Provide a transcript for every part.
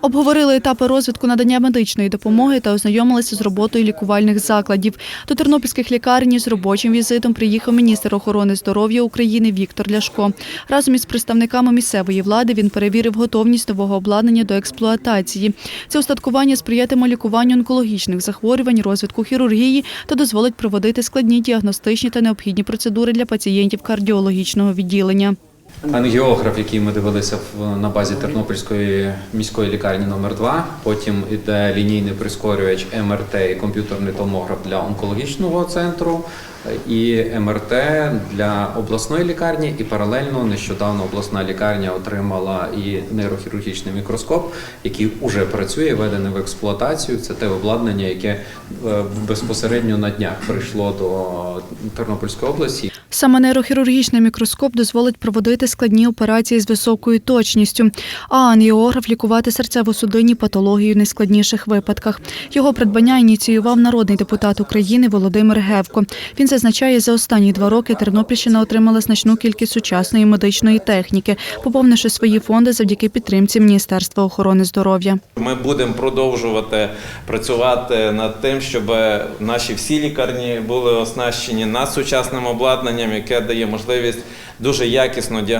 Обговорили етапи розвитку надання медичної допомоги та ознайомилися з роботою лікувальних закладів. До тернопільських лікарні з робочим візитом приїхав міністр охорони здоров'я України Віктор Ляшко. Разом із представниками місцевої влади він перевірив готовність нового обладнання до експлуатації. Це устаткування сприятиме лікуванню онкологічних захворювань, розвитку хірургії та дозволить проводити складні діагностичні та необхідні процедури для пацієнтів кардіологічного відділення. Ангіограф, який ми дивилися на базі Тернопільської міської лікарні номер 2 Потім іде лінійний прискорювач МРТ і комп'ютерний томограф для онкологічного центру і МРТ для обласної лікарні. І паралельно нещодавно обласна лікарня отримала і нейрохірургічний мікроскоп, який уже працює, введений в експлуатацію. Це те обладнання, яке е, безпосередньо на днях прийшло до Тернопільської області. Саме нейрохірургічний мікроскоп дозволить проводити складні операції з високою точністю, а ангіограф лікувати серцево-судинні патології в найскладніших випадках. Його придбання ініціював народний депутат України Володимир Гевко. Він зазначає, за останні два роки Тернопільщина отримала значну кількість сучасної медичної техніки, поповнивши свої фонди завдяки підтримці Міністерства охорони здоров'я. Ми будемо продовжувати працювати над тим, щоб наші всі лікарні були оснащені надсучасним обладнанням, яке дає можливість дуже якісно діагностувати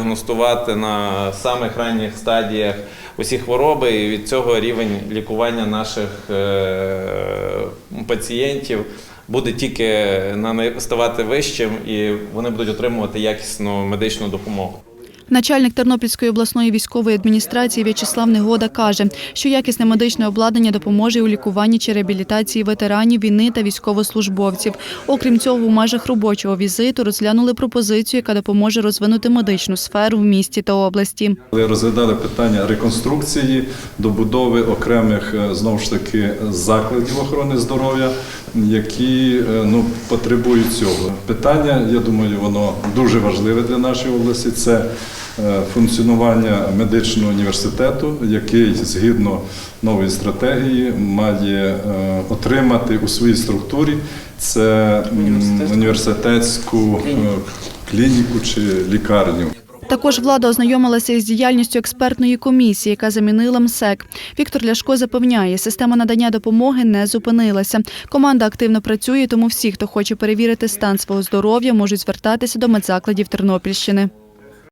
на самих ранніх стадіях усі хвороби, і від цього рівень лікування наших е, пацієнтів буде тільки ставати вищим, і вони будуть отримувати якісну медичну допомогу. Начальник Тернопільської обласної військової адміністрації В'ячеслав Негода каже, що якісне медичне обладнання допоможе у лікуванні чи реабілітації ветеранів війни та військовослужбовців. Окрім цього, у межах робочого візиту розглянули пропозицію, яка допоможе розвинути медичну сферу в місті та області. Розглядали питання реконструкції, добудови окремих е, знову ж таки закладів охорони здоров'я, які е, ну, потребують цього. Питання, я думаю, воно дуже важливе для нашої області. Це функціонування медичного університету, який згідно нової стратегії має е, отримати у своїй структурі це університетську е, клініку чи лікарню. Також влада ознайомилася із діяльністю експертної комісії, яка замінила МСЕК. Віктор Ляшко запевняє, система надання допомоги не зупинилася. Команда активно працює, тому всі, хто хоче перевірити стан свого здоров'я, можуть звертатися до медзакладів Тернопільщини.